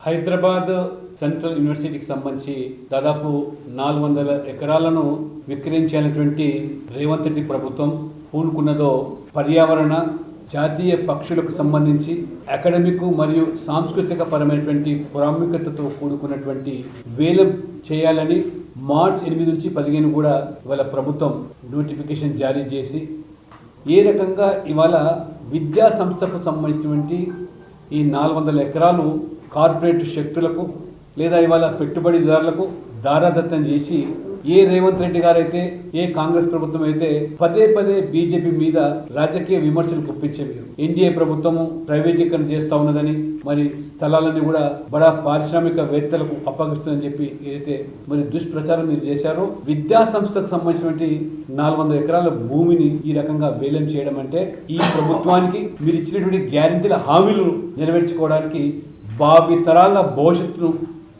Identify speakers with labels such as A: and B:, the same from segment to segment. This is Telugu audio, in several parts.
A: హైదరాబాద్ సెంట్రల్ యూనివర్సిటీకి సంబంధించి దాదాపు నాలుగు వందల ఎకరాలను విక్రయించాలనేటువంటి రేవంత్ రెడ్డి ప్రభుత్వం పూనుకున్నదో పర్యావరణ జాతీయ పక్షులకు సంబంధించి అకాడమిక్ మరియు సాంస్కృతిక పరమైనటువంటి ప్రాముఖ్యతతో కూడుకున్నటువంటి వేలం చేయాలని మార్చ్ ఎనిమిది నుంచి పదిహేను కూడా ఇవాళ ప్రభుత్వం నోటిఫికేషన్ జారీ చేసి ఏ రకంగా ఇవాళ విద్యా సంస్థకు సంబంధించినటువంటి ఈ నాలుగు వందల ఎకరాలు కార్పొరేట్ శక్తులకు లేదా ఇవాళ పెట్టుబడిదారులకు దారాదత్తం చేసి ఏ రేవంత్ రెడ్డి గారైతే ఏ కాంగ్రెస్ ప్రభుత్వం అయితే పదే పదే బీజేపీ మీద రాజకీయ విమర్శలు గుప్పించే మీరు ఎన్డీఏ ప్రభుత్వము ప్రైవేటీకరణ చేస్తా ఉన్నదని మరి స్థలాలన్నీ కూడా బడా పారిశ్రామిక వేత్తలకు అప్పగిస్తుందని చెప్పి ఏదైతే మరి దుష్ప్రచారం మీరు చేశారో విద్యా సంస్థకు సంబంధించినటువంటి నాలుగు వందల ఎకరాల భూమిని ఈ రకంగా వేలం చేయడం అంటే ఈ ప్రభుత్వానికి మీరు ఇచ్చినటువంటి గ్యారంటీల హామీలు నెరవేర్చుకోవడానికి భావితరాల భవిష్యత్తును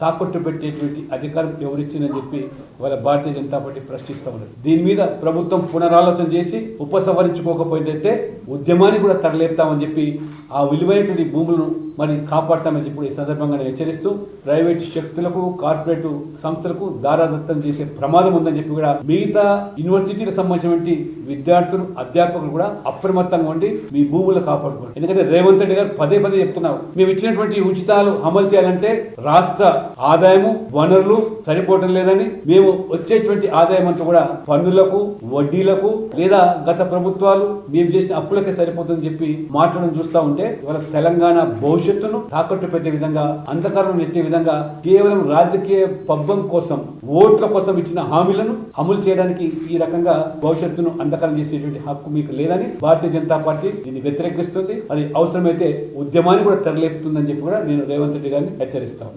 A: తాకట్టు పెట్టేటువంటి అధికారం ఎవరిచ్చిందని చెప్పి వాళ్ళ భారతీయ జనతా పార్టీ ప్రశ్నిస్తూ ఉన్నది. దీని మీద ప్రభుత్వం పునరాలోచన చేసి ఉపసంహరించుకోకపోయిందైతే ఉద్యమాన్ని కూడా తరలేపుతామని చెప్పి ఆ విలువైనటువంటి భూములను మరి కాపాడతామని చెప్పి ఈ సందర్భంగా హెచ్చరిస్తూ ప్రైవేట్ శక్తులకు కార్పొరేట్ సంస్థలకు దారాదత్తం చేసే ప్రమాదం ఉందని చెప్పి కూడా మిగతా యూనివర్సిటీలకు సంబంధించినటువంటి విద్యార్థులు అధ్యాపకులు కూడా అప్రమత్తంగా ఉండి మీ భూములు కాపాడుకోండి ఎందుకంటే రేవంత్ రెడ్డి గారు పదే పదే చెప్తున్నారు మేము ఇచ్చినటువంటి ఉచితాలు అమలు చేయాలంటే రాష్ట్ర ఆదాయము వనరులు సరిపోవటం లేదని మేము వచ్చేటువంటి ఆదాయం అంతా కూడా పన్నులకు వడ్డీలకు లేదా గత ప్రభుత్వాలు మేము చేసిన అప్పులకే సరిపోతుందని చెప్పి మాట్లాడడం చూస్తా ఉంటే ఇవాళ తెలంగాణ భవిష్యత్తును తాకట్టు పెట్టే విధంగా అంధకారం ఎత్తే విధంగా కేవలం రాజకీయ పబ్బం కోసం ఓట్ల కోసం ఇచ్చిన హామీలను అమలు చేయడానికి ఈ రకంగా భవిష్యత్తును అంధకారం చేసేటువంటి హక్కు మీకు లేదని భారతీయ జనతా పార్టీ దీన్ని వ్యతిరేకిస్తుంది. అది అవసరమైతే ఉద్యమాన్ని కూడా తెరలేపుతుందని చెప్పి కూడా నేను రేవంత్ రెడ్డి గారిని హెచ్చరిస్తాను